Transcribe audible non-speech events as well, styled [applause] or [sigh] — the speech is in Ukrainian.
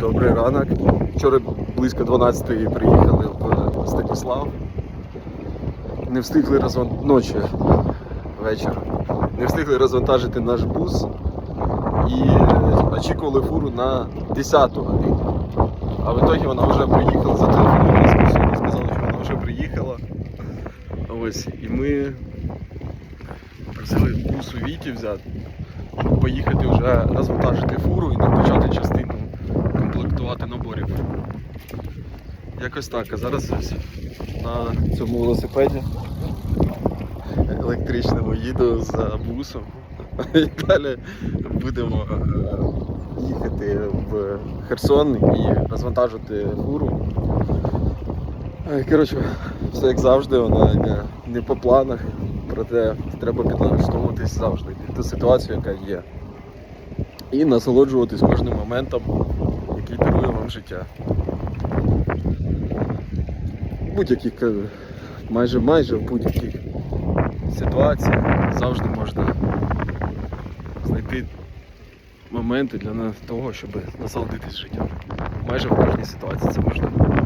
Добрий ранок. Вчора близько 12-ї приїхали в Станіслав. Не встигли розвантажити ночі вечір. Не встигли розвантажити наш бус і очікували фуру на 10 ту годину. А в ітогі вона вже приїхала, зателефонували з сказали, що вона вже приїхала. Ось, і ми просили бус у Віті взяти, поїхати вже розвантажити фуру і не почати Якось так, а зараз на цьому велосипеді електричному їду за бусом. [laughs] І далі будемо е, їхати в Херсон і розвантажити фуру. Е, Коротше, все як завжди, йде не по планах, проте треба підлаштовуватись завжди під ту ситуацію, яка є. І насолоджуватись кожним моментом, який дарує вам життя. Будь-яких, е, майже майже в будь-яких ситуаціях завжди можна знайти моменти для того, щоб насолодитись життям. Майже в кожній ситуації це можливо.